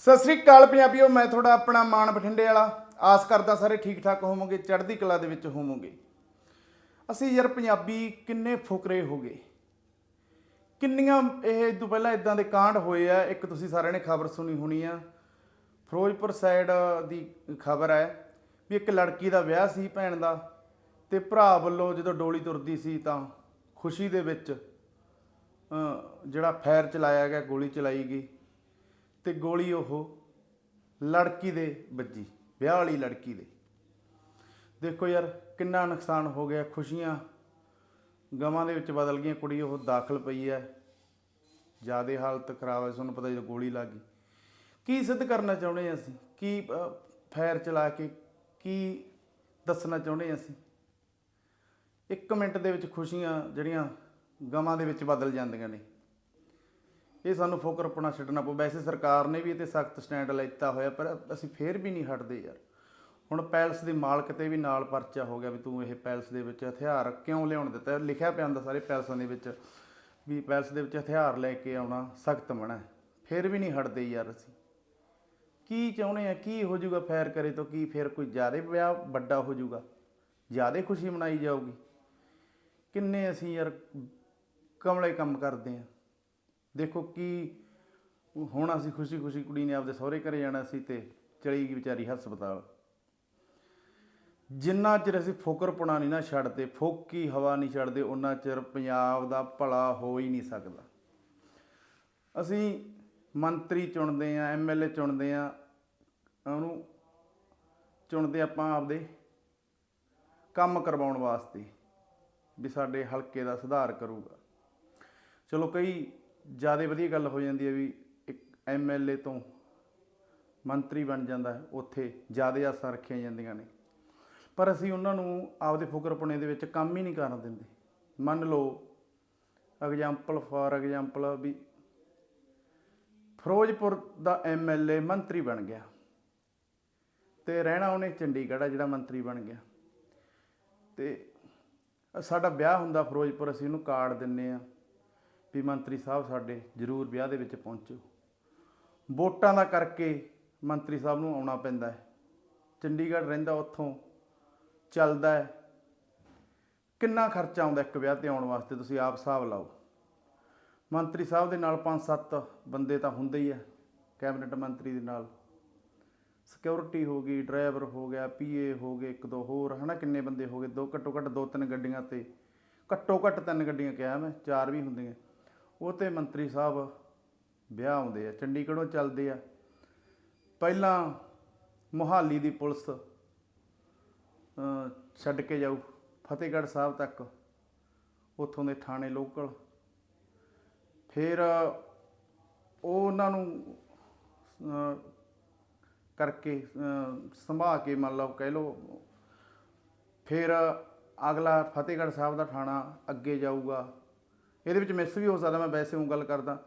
ਸਤਿ ਸ੍ਰੀ ਅਕਾਲ ਪੰਜਾਬੀਓ, ਮੈਂ ਤੁਹਾਡਾ ਆਪਣਾ ਮਾਨ ਬਠਿੰਡੇ ਵਾਲਾ। ਆਸ ਕਰਦਾ ਸਾਰੇ ਠੀਕ ਠਾਕ ਹੋਵੋਗੇ, ਚੜ੍ਹਦੀ ਕਲਾ ਦੇ ਵਿੱਚ ਹੋਵੋਗੇ। ਅਸੀਂ ਯਾਰ ਪੰਜਾਬੀ ਕਿੰਨੇ ਫੁਕਰੇ ਹੋ ਗਏ। ਕਿੰਨੀਆਂ ਇਹ ਇਹ ਤੋਂ ਪਹਿਲਾਂ ਇਦਾਂ ਦੇ ਕਾਂਡ ਹੋਏ ਆ, ਇੱਕ ਤੁਸੀਂ ਸਾਰਿਆਂ ਨੇ ਖਬਰ ਸੁਣੀ ਹੋਣੀ ਆ। ਫਿਰੋਜ਼ਪੁਰ ਸਾਈਡ ਦੀ ਖਬਰ ਹੈ ਵੀ ਇੱਕ ਲੜਕੀ ਦਾ ਵਿਆਹ ਸੀ ਭੈਣ ਦਾ ਤੇ ਭਰਾ ਵੱਲੋਂ ਜਦੋਂ ਡੋਲੀ ਤੁਰਦੀ ਸੀ ਤਾਂ ਖੁਸ਼ੀ ਦੇ ਵਿੱਚ ਜਿਹੜਾ ਫਾਇਰ ਚਲਾਇਆ ਗਿਆ, ਗੋਲੀ ਚਲਾਈ ਗਈ। ਤੇ ਗੋਲੀ ਉਹ ਲੜਕੀ ਦੇ ਵੱਜੀ ਵਿਆਹ ਵਾਲੀ ਲੜਕੀ ਦੇ। ਦੇਖੋ ਯਾਰ ਕਿੰਨਾ ਨੁਕਸਾਨ ਹੋ ਗਿਆ ਖੁਸ਼ੀਆਂ ਗਮਾਂ ਦੇ ਵਿੱਚ ਬਦਲ ਗਈਆਂ। ਕੁੜੀ ਉਹ ਦਾਖਲ ਪਈ ਹੈ। ਜਿਆਦੇ ਹਾਲਤ ਖਰਾਬ ਹੈ ਤੁਹਾਨੂੰ ਪਤਾ ਜਦੋਂ ਗੋਲੀ ਲੱਗ ਗਈ। ਕੀ ਸਿੱਧ ਕਰਨਾ ਚਾਹੁੰਦੇ ਹਾਂ ਅਸੀਂ? ਕੀ ਅ, ਫਾਇਰ ਚਲਾ ਕੇ ਕੀ ਦੱਸਣਾ ਚਾਹੁੰਦੇ ਹਾਂ ਅਸੀਂ? ਇੱਕ ਮਿੰਟ ਦੇ ਵਿੱਚ ਖੁਸ਼ੀਆਂ ਜਿਹੜੀਆਂ ਗਮਾਂ ਦੇ ਵਿੱਚ ਬਦਲ ਜਾਂਦੀਆਂ ਨੇ। ਇਹ ਸਾਨੂੰ ਫੋਕਰ ਆਪਣਾ ਛੱਡਣਾ ਪਊ। ਵੈਸੇ ਸਰਕਾਰ ਨੇ ਵੀ ਇਹ ਤੇ ਸਖਤ ਸਟੈਂਡ ਲੈਤਾ ਹੋਇਆ, ਪਰ ਅਸੀਂ ਫੇਰ ਵੀ ਨਹੀਂ ਹਟਦੇ ਯਾਰ। ਹੁਣ ਪੈਲਸ ਦੇ ਮਾਲਕ ਤੇ ਵੀ ਨਾਲ ਪਰਚਾ ਹੋ ਗਿਆ ਵੀ ਤੂੰ ਇਹ ਪੈਲਸ ਦੇ ਵਿੱਚ ਹਥਿਆਰ ਕਿਉਂ ਲਿਆਉਣ ਦਿੱਤਾ? ਲਿਖਿਆ ਪਿਆ ਹੁੰਦਾ ਸਾਰੇ ਪੈਲਸਾਂ ਦੇ ਵਿੱਚ ਵੀ ਪੈਲਸ ਦੇ ਵਿੱਚ ਹਥਿਆਰ ਲੈ ਕੇ ਆਉਣਾ ਸਖਤ ਮਨਾ ਹੈ। ਫੇਰ ਵੀ ਨਹੀਂ ਹਟਦੇ ਯਾਰ ਅਸੀਂ। ਕੀ ਚਾਹੁੰਦੇ ਆ? ਕੀ ਹੋ ਜਾਊਗਾ ਫੈਰ ਕਰੇ ਤਾਂ? ਕੀ ਫੇਰ ਕੋਈ ਜ਼ਿਆਦਾ ਵਿਆਹ ਵੱਡਾ ਹੋ ਜਾਊਗਾ? ਜ਼ਿਆਦਾ ਖੁਸ਼ੀ ਮਨਾਈ ਜਾਊਗੀ। ਕਿੰਨੇ ਅਸੀਂ ਯਾਰ ਕਮਲੇ ਕੰਮ ਕਰਦੇ ਆ। ਦੇਖੋ ਕੀ ਹੁਣ ਅਸੀਂ ਖੁਸ਼ੀ ਖੁਸ਼ੀ ਕੁੜੀ ਨੇ ਆਪਦੇ ਸਹੁਰੇ ਘਰੇ ਜਾਣਾ ਸੀ ਤੇ ਚਲੀ ਗਈ ਵਿਚਾਰੀ ਹਸਪਤਾਲ। ਜਿੰਨਾ ਚਿਰ ਅਸੀਂ ਫੋਕਰਪੁਣਾ ਨਹੀਂ ਨਾ ਛੱਡਦੇ, ਫੋਕੀ ਹਵਾ ਨਹੀਂ ਛੱਡਦੇ ਉਹਨਾਂ ਚਿਰ ਪੰਜਾਬ ਦਾ ਭਲਾ ਹੋ ਹੀ ਨਹੀਂ ਸਕਦਾ। ਅਸੀਂ ਮੰਤਰੀ ਚੁਣਦੇ ਆ ਐਮਐਲਏ ਚੁਣਦੇ ਆ ਉਹਨੂੰ ਚੁਣਦੇ ਆਪਾਂ ਆਪਦੇ ਕੰਮ ਕਰਵਾਉਣ ਵਾਸਤੇ ਵੀ ਸਾਡੇ ਹਲਕੇ ਦਾ ਸੁਧਾਰ ਕਰੂਗਾ। ਚਲੋ ਕਈ ਜ਼ਿਆਦਾ ਵਧੀਆ ਗੱਲ ਹੋ ਜਾਂਦੀ ਹੈ ਵੀ ਇੱਕ ਐਮਐਲਏ ਤੋਂ ਮੰਤਰੀ ਬਣ ਜਾਂਦਾ ਹੈ, ਉੱਥੇ ਜ਼ਿਆਦਾ ਆਸਾਂ ਰੱਖੀਆਂ ਜਾਂਦੀਆਂ ਨੇ। ਪਰ ਅਸੀਂ ਉਹਨਾਂ ਨੂੰ ਆਪਦੇ ਫੁਕਰਪੁਣੇ ਦੇ ਵਿੱਚ ਕੰਮ ਹੀ ਨਹੀਂ ਕਰਨ ਦਿੰਦੇ। ਮੰਨ ਲਓ ਐਗਜ਼ਾਮਪਲ ਫਾਰ ਐਗਜ਼ਾਮਪਲ ਵੀ ਫਿਰੋਜ਼ਪੁਰ ਦਾ ਐਮਐਲਏ ਮੰਤਰੀ ਬਣ ਗਿਆ ਤੇ ਰਹਿਣਾ ਉਹਨੇ ਚੰਡੀਗੜ੍ਹ ਆ, ਜਿਹੜਾ ਮੰਤਰੀ ਬਣ ਗਿਆ। ਤੇ ਸਾਡਾ ਵਿਆਹ ਹੁੰਦਾ ਫਿਰੋਜ਼ਪੁਰ, ਅਸੀਂ ਉਹਨੂੰ ਕਾਰਡ ਦਿੰਨੇ ਆ। ਵੀ ਮੰਤਰੀ ਸਾਹਿਬ ਸਾਡੇ ਜ਼ਰੂਰ ਵਿਆਹ ਦੇ ਵਿੱਚ ਪਹੁੰਚੋ। ਵੋਟਾਂ ਦਾ ਕਰਕੇ ਮੰਤਰੀ ਸਾਹਿਬ ਨੂੰ ਆਉਣਾ ਪੈਂਦਾ ਹੈ। ਚੰਡੀਗੜ੍ਹ ਰਹਿੰਦਾ ਉੱਥੋਂ, ਚੱਲਦਾ ਹੈ। ਕਿੰਨਾ ਖਰਚਾ ਆਉਂਦਾ ਇੱਕ ਵਿਆਹ ਤੇ ਆਉਣ ਵਾਸਤੇ, ਤੁਸੀਂ ਆਪ ਹਿਸਾਬ ਲਾਓ। ਮੰਤਰੀ ਸਾਹਿਬ ਦੇ ਨਾਲ 5-7 ਬੰਦੇ ਤਾਂ ਹੁੰਦੇ ਹੀ ਆ, ਕੈਬਨਿਟ ਮੰਤਰੀ ਦੇ ਨਾਲ। ਸਿਕਿਉਰਿਟੀ ਹੋ ਗਈ, ਡਰਾਈਵਰ ਹੋ ਗਿਆ, ਪੀਏ ਹੋ ਗਏ, ਇੱਕ ਦੋ ਹੋਰ, ਹਨਾ ਕਿੰਨੇ ਬੰਦੇ ਹੋ ਗਏ, ਦੋ ਘੱਟੋ ਘੱਟ ਦੋ ਤਿੰਨ ਗੱਡੀਆਂ ਤੇ। ਘੱਟੋ ਘੱਟ ਤਿੰਨ ਗੱਡੀਆਂ ਕਿਹਾ ਮੈਂ, ਚਾਰ ਵੀ ਹੁੰਦੀਆਂ। ਉਹ ਤੇ ਮੰਤਰੀ ਸਾਹਿਬ ਵਿਆਹ ਆਉਂਦੇ ਆ ਚੰਡੀਗੜ੍ਹੋਂ ਚੱਲਦੇ ਆ। ਪਹਿਲਾਂ ਮੁਹਾਲੀ ਦੀ ਪੁਲਿਸ ਛੱਡ ਕੇ ਜਾਊ ਫਤਿਹਗੜ੍ਹ ਸਾਹਿਬ ਤੱਕ। ਉੱਥੋਂ ਦੇ ਥਾਣੇ ਲੋਕਲ। ਫਿਰ ਉਹ ਉਹਨਾਂ ਨੂੰ ਕਰਕੇ ਅ, ਸੰਭਾ ਕੇ ਮੰਨ ਲਓ ਕਹਿ ਲਓ ਫਿਰ ਅਗਲਾ ਫਤਿਹਗੜ੍ਹ ਸਾਹਿਬ ਦਾ ਥਾਣਾ ਅੱਗੇ ਜਾਊਗਾ। ਇਹਦੇ ਵਿੱਚ ਮਿਸ ਵੀ ਹੋ ਸਕਦਾ, ਮੈਂ ਵੈਸੇ ਉਹ ਗੱਲ ਕਰਦਾ।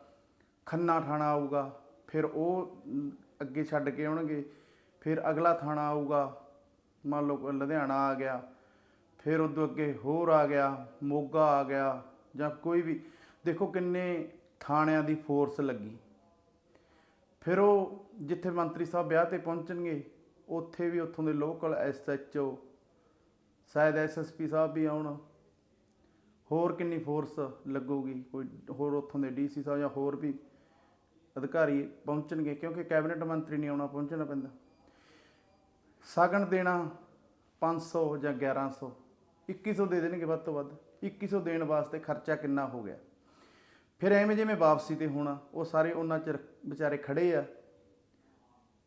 ਖੰਨਾ ਥਾਣਾ ਆਊਗਾ, ਫਿਰ ਉਹ ਅੱਗੇ ਛੱਡ ਕੇ ਆਉਣਗੇ, ਫਿਰ ਅਗਲਾ ਥਾਣਾ ਆਊਗਾ, ਮੰਨ ਲਓ ਲੁਧਿਆਣਾ ਆ ਗਿਆ, ਫਿਰ ਉਦੋਂ ਅੱਗੇ ਹੋਰ ਆ ਗਿਆ, ਮੋਗਾ ਆ ਗਿਆ, ਜਾਂ ਕੋਈ ਵੀ, ਦੇਖੋ ਕਿੰਨੇ ਥਾਣਿਆਂ ਦੀ ਫੋਰਸ ਲੱਗੀ। ਫਿਰ ਉਹ ਜਿੱਥੇ ਮੰਤਰੀ ਸਾਹਿਬ ਵਿਆਹ ਤੇ ਪਹੁੰਚਣਗੇ, ਉੱਥੇ ਵੀ ਉੱਥੋਂ ਦੇ ਲੋਕਲ ਐਸਐਚਓ ਸ਼ਾਇਦ ਐਸਐਸਪੀ ਸਾਹਿਬ ਵੀ ਆਉਣ। ਹੋਰ ਕਿੰਨੀ ਫੋਰਸ ਲੱਗੂਗੀ? ਕੋਈ ਹੋਰ ਉੱਥੋਂ ਦੇ ਡੀਸੀ ਸਾਹਿਬ ਜਾਂ ਹੋਰ ਵੀ ਅਧਿਕਾਰੀ ਪਹੁੰਚਣਗੇ? ਕਿਉਂਕਿ ਕੈਬਨਿਟ ਮੰਤਰੀ ਨਹੀਂ ਆਉਣਾ, ਪਹੁੰਚਣਾ ਪੈਂਦਾ। ਸਾਗਣ ਦੇਣਾ 500 ਜਾਂ 1100 2100 ਦੇ ਦੇਣਗੇ ਵੱਧ ਤੋਂ ਵੱਧ। 2100 ਦੇਣ ਵਾਸਤੇ ਖਰਚਾ ਕਿੰਨਾ ਹੋ ਗਿਆ? ਫਿਰ ਐਵੇਂ ਜਿਵੇਂ ਵਾਪਸੀ ਤੇ ਹੋਣਾ, ਉਹ ਸਾਰੇ ਉਹਨਾਂ ਚਿਰ ਵਿਚਾਰੇ ਖੜੇ ਆ।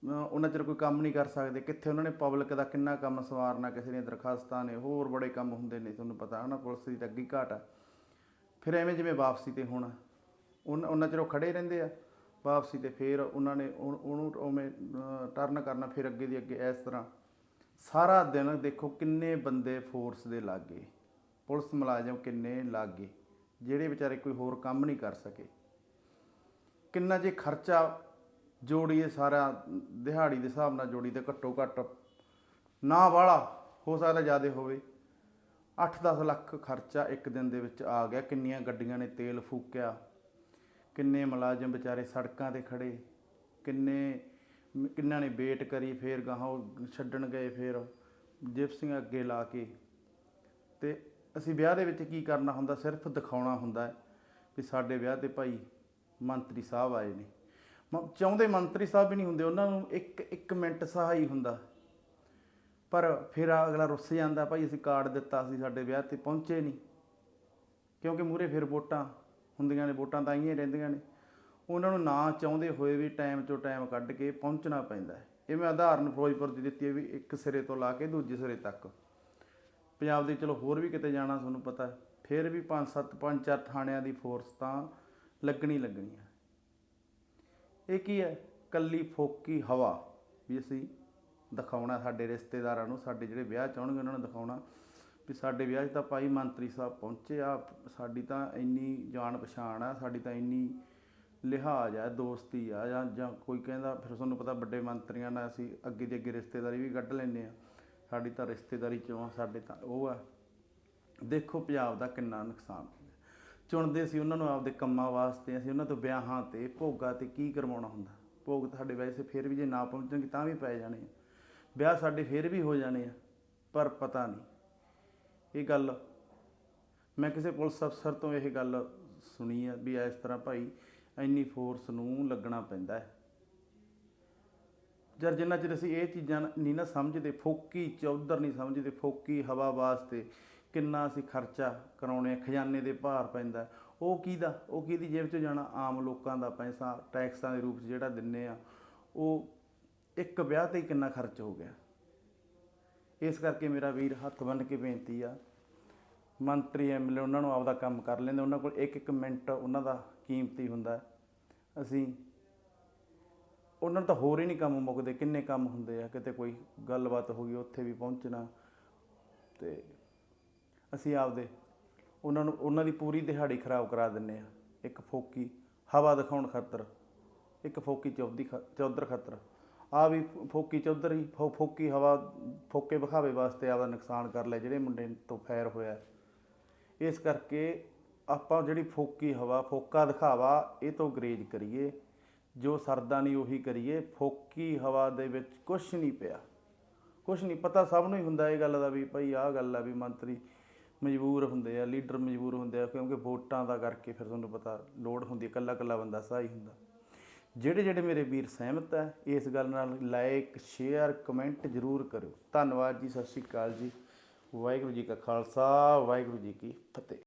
ਉਹਨਾਂ ਚਿਰ ਕੋਈ ਕੰਮ ਨਹੀਂ ਕਰ ਸਕਦੇ। ਕਿੱਥੇ ਉਹਨਾਂ ਨੇ ਪਬਲਿਕ ਦਾ ਕਿੰਨਾ ਕੰਮ ਸਵਾਰਨਾ, ਕਿਸੇ ਦੀਆਂ ਦਰਖਾਸਤਾਂ ਨੇ, ਹੋਰ ਬੜੇ ਕੰਮ ਹੁੰਦੇ ਨੇ, ਤੁਹਾਨੂੰ ਪਤਾ ਹੈ ਨਾ ਪੁਲਿਸ ਦੀ ਤਾਂ ਅੱਗੀ ਘਾਟ ਆ। ਫਿਰ ਐਵੇਂ ਜਿਵੇਂ ਵਾਪਸੀ ਤੇ ਹੋਣਾ ਉਹਨਾਂ ਉਹਨਾਂ ਚਿਰ ਉਹ ਖੜੇ ਰਹਿੰਦੇ ਆ, ਵਾਪਸੀ ਤੇ ਫਿਰ ਉਹਨਾਂ ਨੇ ਉਹ- ਉਹਨੂੰ ਉਵੇਂ ਟਰਨ ਕਰਨਾ ਫਿਰ ਅੱਗੇ ਦੀ ਅੱਗੇ ਇਸ ਤਰ੍ਹਾਂ। ਸਾਰਾ ਦਿਨ ਦੇਖੋ ਕਿੰਨੇ ਬੰਦੇ ਫੋਰਸ ਦੇ ਲਾਗੇ, ਪੁਲਿਸ ਮੁਲਾਜ਼ਮ ਕਿੰਨੇ ਲਾਗੇ, ਜਿਹੜੇ ਵਿਚਾਰੇ ਕੋਈ ਹੋਰ ਕੰਮ ਨਹੀਂ ਕਰ ਸਕੇ। ਕਿੰਨਾ ਜੇ ਖਰਚਾ ਜੋੜੀਏ ਸਾਰਾ ਦਿਹਾੜੀ ਦੇ ਹਿਸਾਬ ਨਾਲ ਜੋੜੀ ਤੇ ਘੱਟੋ ਘੱਟ ਨਾ ਵਾਲਾ ਹੋ ਸਕਦਾ ਜ਼ਿਆਦਾ ਹੋਵੇ। 8-10 ਲੱਖ ਖਰਚਾ ਇੱਕ ਦਿਨ ਦੇ ਵਿੱਚ ਆ ਗਿਆ। ਕਿੰਨੀਆਂ ਗੱਡੀਆਂ ਨੇ ਤੇਲ ਫੂਕਿਆ, ਕਿੰਨੇ ਮੁਲਾਜ਼ਮ ਵਿਚਾਰੇ ਸੜਕਾਂ ਤੇ ਖੜੇ, ਕਿੰਨੇ ਕਿੰਨਾਂ ਨੇ ਵੇਟ ਕਰੀ, ਫੇਰ ਗਾਹਾਂ ਛੱਡਣ ਗਏ, ਫੇਰ ਜਿਪਸੀਆਂ ਅੱਗੇ ਲਾ ਕੇ। ਤੇ ਅਸੀਂ ਵਿਆਹ ਦੇ ਵਿੱਚ ਕੀ ਕਰਨਾ ਹੁੰਦਾ? ਸਿਰਫ ਦਿਖਾਉਣਾ ਹੁੰਦਾ ਵੀ ਸਾਡੇ ਵਿਆਹ ਤੇ ਭਾਈ ਮੰਤਰੀ ਸਾਹਿਬ ਆਏ ਨੇ। ਮ- ਚਾਹੁੰਦੇ ਮੰਤਰੀ ਸਾਹਿਬ ਵੀ ਨਹੀਂ ਹੁੰਦੇ, ਉਹਨਾਂ ਨੂੰ ਇੱਕ ਇੱਕ ਮਿੰਟ ਸਹਾਈ ਹੁੰਦਾ। ਪਰ ਫਿਰ ਆ ਅਗਲਾ ਰੁੱਸ ਜਾਂਦਾ, ਭਾਈ ਅਸੀਂ ਕਾਰਡ ਦਿੱਤਾ ਸੀ ਸਾਡੇ ਵਿਆਹ ਤੇ, ਪਹੁੰਚੇ ਨਹੀਂ। ਕਿਉਂਕਿ ਮੂਰੇ ਫਿਰ ਵੋਟਾਂ ਹੁੰਦੀਆਂ ਨੇ, ਵੋਟਾਂ ਤਾਂ ਆਈਆਂ ਹੀ ਰਹਿੰਦੀਆਂ ਨੇ। ਉਹਨਾਂ ਨੂੰ ਨਾ ਚਾਹੁੰਦੇ ਹੋਏ ਵੀ ਟਾਈਮ ਚੋਂ ਟਾਈਮ ਕੱਢ ਕੇ ਪਹੁੰਚਣਾ ਪੈਂਦਾ ਹੈ। ਇਹ ਮੈਂ ਉਦਾਹਰਨ ਫਿਰੋਜ਼ਪੁਰ ਦੀ ਦਿੱਤੀ ਹੈ ਵੀ ਇੱਕ ਸਿਰੇ ਤੋਂ ਲਾ ਕੇ ਦੂਜੇ ਸਿਰੇ ਤੱਕ। ਪੰਜਾਬ ਦੇ ਚਲੋ ਹੋਰ ਵੀ ਕਿਤੇ ਜਾਣਾ, ਤੁਹਾਨੂੰ ਪਤਾ ਹੈ। ਫਿਰ ਵੀ ਪੰਜ ਸੱਤ, ਪੰਜ ਚਾਰ ਥਾਣਿਆਂ ਦੀ ਫੋਰਸ ਤਾਂ ਲੱਗਣੀ ਲੱਗਣੀ ਹੈ। ਇਹ ਕੀ ਹੈ? ਕੱਲੀ ਫੋਕੀ ਹਵਾ ਵੀ ਅਸੀਂ ਦਿਖਾਉਣਾ ਸਾਡੇ ਰਿਸ਼ਤੇਦਾਰਾਂ ਨੂੰ, ਸਾਡੇ ਜਿਹੜੇ ਵਿਆਹ ਚਾਹਣਗੇ ਉਹਨਾਂ ਨੂੰ ਦਿਖਾਉਣਾ ਵੀ ਸਾਡੇ ਵਿਆਹ 'ਚ ਤਾਂ ਭਾਈ ਮੰਤਰੀ ਸਾਹਿਬ ਪਹੁੰਚੇ ਆ, ਸਾਡੀ ਤਾਂ ਇੰਨੀ ਜਾਣ ਪਛਾਣ ਆ, ਸਾਡੀ ਤਾਂ ਇੰਨੀ ਲਿਹਾਜ਼ ਆ, ਦੋਸਤੀ ਆ, ਜਾਂ ਜਾਂ ਕੋਈ ਕਹਿੰਦਾ ਫਿਰ ਤੁਹਾਨੂੰ ਪਤਾ ਵੱਡੇ ਮੰਤਰੀਆਂ ਨਾਲ ਅਸੀਂ ਅੱਗੇ ਦੀ ਅੱਗੇ ਰਿਸ਼ਤੇਦਾਰੀ ਵੀ ਕੱਢ ਲੈਂਦੇ ਆ। ਸਾਡੀ ਤਾਂ ਰਿਸ਼ਤੇਦਾਰੀ ਚੋਂ ਆ, ਸਾਡੇ ਤਾਂ ਉਹ ਆ। ਦੇਖੋ ਪੰਜਾਬ ਦਾ ਕਿੰਨਾ ਨੁਕਸਾਨ। ਚੁਣਦੇ ਸੀ ਉਹਨਾਂ ਨੂੰ ਆਪਦੇ ਕੰਮਾਂ ਵਾਸਤੇ, ਅਸੀਂ ਉਹਨਾਂ ਤੋਂ ਵਿਆਹਾਂ ਤੇ ਭੋਗਾਂ ਤੇ ਕੀ ਕਰਵਾਉਣਾ ਹੁੰਦਾ? ਭੋਗ ਤਾਂ ਸਾਡੇ ਵੈਸੇ ਫਿਰ ਵੀ ਜੇ ਨਾ ਪਹੁੰਚਣਗੇ ਤਾਂ ਵੀ ਪੈ ਜਾਣੇ ਆ। ਵਿਆਹ ਸਾਡੇ ਫਿਰ ਵੀ ਹੋ ਜਾਣੇ ਆ, ਪਰ ਪਤਾ ਨਹੀਂ। ਇਹ ਗੱਲ, ਮੈਂ ਕਿਸੇ ਪੁਲਿਸ ਅਫਸਰ ਤੋਂ ਇਹ ਗੱਲ ਸੁਣੀ ਆ ਵੀ ਇਸ ਤਰ੍ਹਾਂ ਭਾਈ ਇੰਨੀ ਫੋਰਸ ਨੂੰ ਲੱਗਣਾ ਪੈਂਦਾ ਹੈ। ਜਰ ਜਿੰਨਾ ਚਿਰ ਅਸੀਂ ਇਹ ਚੀਜ਼ਾਂ ਨਹੀਂ ਨਾ ਸਮਝਦੇ, ਫੋਕੀ ਚੌਧਰ ਨਹੀਂ ਸਮਝਦੇ, ਫੋਕੀ ਹਵਾ ਵਾਸਤੇ ਕਿੰਨਾ ਅਸੀਂ ਖਰਚਾ ਕਰਾਉਣੇ ਆ, ਖਜ਼ਾਨੇ ਦੇ ਭਾਰ ਪੈਂਦਾ ਹੈ। ਉਹ ਕਿਹਦਾ? ਉਹ ਕਿਹਦੀ ਜੇਬ 'ਚ ਜਾਣਾ? ਆਮ ਲੋਕਾਂ ਦਾ ਪੈਸਾ ਟੈਕਸਾਂ ਦੇ ਰੂਪ 'ਚ ਜਿਹੜਾ ਦਿੰਨੇ ਆ ਉਹ ਇੱਕ ਵਿਆਹ ਤੇ ਹੀ ਕਿੰਨਾ ਖਰਚ ਹੋ ਗਿਆ? ਇਸ ਕਰਕੇ ਮੇਰਾ ਵੀਰ ਹੱਥ ਬੰਨ੍ਹ ਕੇ ਬੇਨਤੀ ਆ ਮੰਤਰੀ ਐਮਐਲਏ ਉਹਨਾਂ ਨੂੰ ਆਪਦਾ ਕੰਮ ਕਰ ਲੈਂਦੇ ਉਹਨਾਂ ਕੋਲ ਇੱਕ ਇੱਕ ਮਿੰਟ ਉਹਨਾਂ ਦਾ ਕੀਮਤੀ ਹੁੰਦਾ ਅਸੀਂ ਉਹਨਾਂ ਨੂੰ ਤਾਂ ਹੋਰ ਹੀ ਨਹੀਂ ਕੰਮ ਮੁੱਕਦੇ ਕਿੰਨੇ ਕੰਮ ਹੁੰਦੇ ਆ ਕਿਤੇ ਕੋਈ ਗੱਲਬਾਤ ਹੋ ਗਈ ਉੱਥੇ ਵੀ ਪਹੁੰਚਣਾ ਤੇ ਅਸੀਂ ਆਪਦੇ ਉਹਨਾਂ ਨੂੰ, ਉਹਨਾਂ ਦੀ ਪੂਰੀ ਦਿਹਾੜੀ ਖਰਾਬ ਕਰਾ ਦਿੰਨੇ ਆ ਇੱਕ ਫੋਕੀ ਹਵਾ ਦਿਖਾਉਣ ਖਾਤਰ, ਇੱਕ ਫੋਕੀ ਚੌਧਰੀ ਖ- ਚੌਧਰ ਖਾਤਰ। ਆ ਵੀ ਫੋਕੀ ਚੌਧਰੀ, ਫੋ- ਫੋਕੀ ਹਵਾ, ਫੋਕੇ ਵਿਖਾਵੇ ਵਾਸਤੇ ਆਪਦਾ ਨੁਕਸਾਨ ਕਰ ਲਿਆ ਜਿਹੜੇ ਮੁੰਡੇ ਤੋਂ ਫੈਰ ਹੋਇਆ। ਇਸ ਕਰਕੇ ਆਪਾਂ ਜਿਹੜੀ ਫੋਕੀ ਹਵਾ, ਫੋਕਾ ਦਿਖਾਵਾ, ਇਹ ਤੋਂ ਗਰੇਜ ਕਰੀਏ। ਜੋ ਸਰਦਾ ਨਹੀਂ, ਉਹੀ ਕਰੀਏ। ਫੋਕੀ ਹਵਾ ਦੇ ਵਿੱਚ ਕੁਝ ਨਹੀਂ ਪਿਆ। ਕੁਝ ਨਹੀਂ, ਪਤਾ ਸਭ ਨੂੰ ਹੀ ਹੁੰਦਾ ਇਹ ਗੱਲ ਦਾ ਵੀ, ਭਾਈ ਆਹ ਗੱਲ ਆ ਵੀ ਮੰਤਰੀ ਮਜਬੂਰ ਹੁੰਦੇ ਆ, ਲੀਡਰ ਮਜਬੂਰ ਹੁੰਦੇ ਆ, ਕਿਉਂਕਿ ਵੋਟਾਂ ਦਾ ਕਰਕੇ ਫਿਰ ਤੁਹਾਨੂੰ ਪਤਾ ਲੋੜ ਹੁੰਦੀ ਹੈ ਇਕੱਲਾ ਇਕੱਲਾ ਬੰਦਾ ਸਹਾਈ ਹੁੰਦਾ। ਜਿਹੜੇ ਜਿਹੜੇ ਮੇਰੇ ਵੀਰ ਸਹਿਮਤ ਹੈ ਇਸ ਗੱਲ ਨਾਲ ਲਾਈਕ ਸ਼ੇਅਰ, ਕਮੈਂਟ ਜ਼ਰੂਰ ਕਰਿਓ। ਧੰਨਵਾਦ ਜੀ, ਸਤਿ ਸ਼੍ਰੀ ਅਕਾਲ ਜੀ। ਵਾਹਿਗੁਰੂ ਜੀ ਕਾ ਖਾਲਸਾ, ਵਾਹਿਗੁਰੂ ਜੀ ਕੀ ਫਤਿਹ।